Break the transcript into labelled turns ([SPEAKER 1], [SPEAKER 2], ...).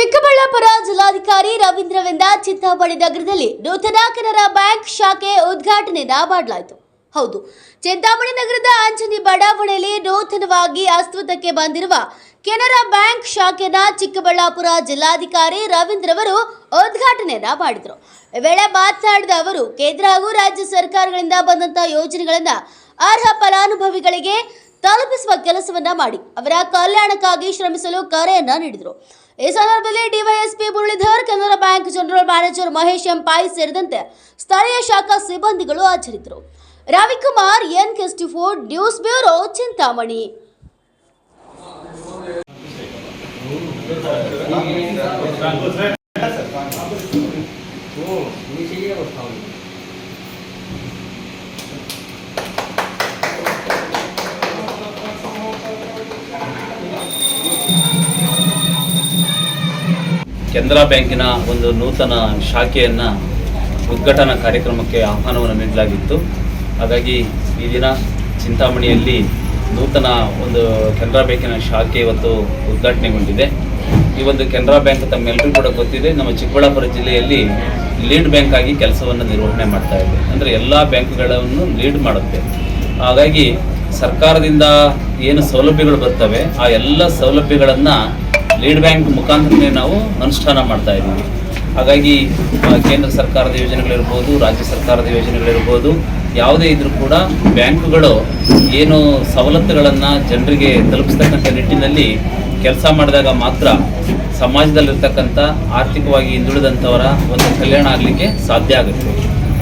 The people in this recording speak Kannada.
[SPEAKER 1] ಚಿಕ್ಕಬಳ್ಳಾಪುರ ಜಿಲ್ಲಾಧಿಕಾರಿ ರವೀಂದ್ರವಿಂದ ಚಿಂತಾಮಣಿ ನಗರದಲ್ಲಿ ನೂತನ ಕೆನರಾ ಬ್ಯಾಂಕ್ ಶಾಖೆ ಉದ್ಘಾಟನೆ ಮಾಡಲಾಯಿತು. ಹೌದು, ಚಿಂತಾಮಣಿ ನಗರದ ಆಂಜನಿ ಬಡಾವಣೆಯಲ್ಲಿ ನೂತನವಾಗಿ ಅಸ್ತಿತ್ವಕ್ಕೆ ಬಂದಿರುವ ಕೆನರಾ ಬ್ಯಾಂಕ್ ಶಾಖೆನ ಚಿಕ್ಕಬಳ್ಳಾಪುರ ಜಿಲ್ಲಾಧಿಕಾರಿ ರವೀಂದ್ರವರು ಉದ್ಘಾಟನೆಯನ್ನ ಮಾಡಿದರು. ಈ ವೇಳೆ ಮಾತನಾಡಿದ ಅವರು, ಕೇಂದ್ರ ಹಾಗೂ ರಾಜ್ಯ ಸರ್ಕಾರಗಳಿಂದ ಬಂದಂತಹ ಯೋಜನೆಗಳನ್ನ ಅರ್ಹ ಫಲಾನುಭವಿಗಳಿಗೆ ತಲುಪಿಸುವ ಕೆಲಸವನ್ನ ಮಾಡಿ. ಅವರ ಕಲ್ಯಾಣಕ್ಕಾಗಿ ಶ್ರಮಿಸಲು ಕರೆಯನ್ನ ನೀಡಿದರು. ಈ ಸಂದರ್ಭದಲ್ಲಿ DYSP Muralidhar, Canara bank general manager Mahesh M Pai ಸೇರಿದಂತೆ ಸ್ಥಳೀಯ ಶಾಖಾ ಸಿಬ್ಬಂದಿಗಳು ಹಾಜರಿದ್ದರು. Ravikumar N ಕೆಸ್ಟಿ four news bureau, Chintamani.
[SPEAKER 2] Canara ಬ್ಯಾಂಕಿನ ಒಂದು ನೂತನ ಶಾಖೆಯನ್ನು ಉದ್ಘಾಟನಾ ಕಾರ್ಯಕ್ರಮಕ್ಕೆ ಆಹ್ವಾನವನ್ನು ನೀಡಲಾಗಿತ್ತು. ಹಾಗಾಗಿ ಈ ದಿನ ಚಿಂತಾಮಣಿಯಲ್ಲಿ ನೂತನ ಒಂದು ಕೆನರಾ ಬ್ಯಾಂಕಿನ ಶಾಖೆ ಇವತ್ತು ಉದ್ಘಾಟನೆಗೊಂಡಿದೆ. ಈ ಒಂದು ಕೆನರಾ ಬ್ಯಾಂಕ್ ತಮ್ಮೆಲ್ಲರಿಗೂ ಕೂಡ ಗೊತ್ತಿದೆ, ನಮ್ಮ ಚಿಕ್ಕಬಳ್ಳಾಪುರ ಜಿಲ್ಲೆಯಲ್ಲಿ ಲೀಡ್ ಬ್ಯಾಂಕ್ ಆಗಿ ಕೆಲಸವನ್ನು ನಿರ್ವಹಣೆ ಮಾಡ್ತಾ ಇದೆ. ಅಂದರೆ ಎಲ್ಲ ಬ್ಯಾಂಕ್ಗಳನ್ನು ಲೀಡ್ ಮಾಡುತ್ತೆ. ಹಾಗಾಗಿ ಸರ್ಕಾರದಿಂದ ಏನು ಸೌಲಭ್ಯಗಳು ಬರ್ತವೆ, ಆ ಎಲ್ಲ ಸೌಲಭ್ಯಗಳನ್ನು ಲೀಡ್ ಬ್ಯಾಂಕ್ ಮುಖಾಂತರನೇ ನಾವು ಅನುಷ್ಠಾನ ಮಾಡ್ತಾ ಇದ್ದೀವಿ. ಹಾಗಾಗಿ ಕೇಂದ್ರ ಸರ್ಕಾರದ ಯೋಜನೆಗಳಿರ್ಬೋದು, ರಾಜ್ಯ ಸರ್ಕಾರದ ಯೋಜನೆಗಳಿರ್ಬೋದು, ಯಾವುದೇ ಇದ್ರೂ ಕೂಡ ಬ್ಯಾಂಕುಗಳು ಏನು ಸವಲತ್ತುಗಳನ್ನು ಜನರಿಗೆ ತಲುಪಿಸ್ತಕ್ಕಂಥ ನಿಟ್ಟಿನಲ್ಲಿ ಕೆಲಸ ಮಾಡಿದಾಗ ಮಾತ್ರ ಸಮಾಜದಲ್ಲಿರ್ತಕ್ಕಂಥ ಆರ್ಥಿಕವಾಗಿ ಹಿಂದುಳಿದಂಥವರ ಒಂದು ಕಲ್ಯಾಣ ಆಗಲಿಕ್ಕೆ ಸಾಧ್ಯ ಆಗುತ್ತೆ.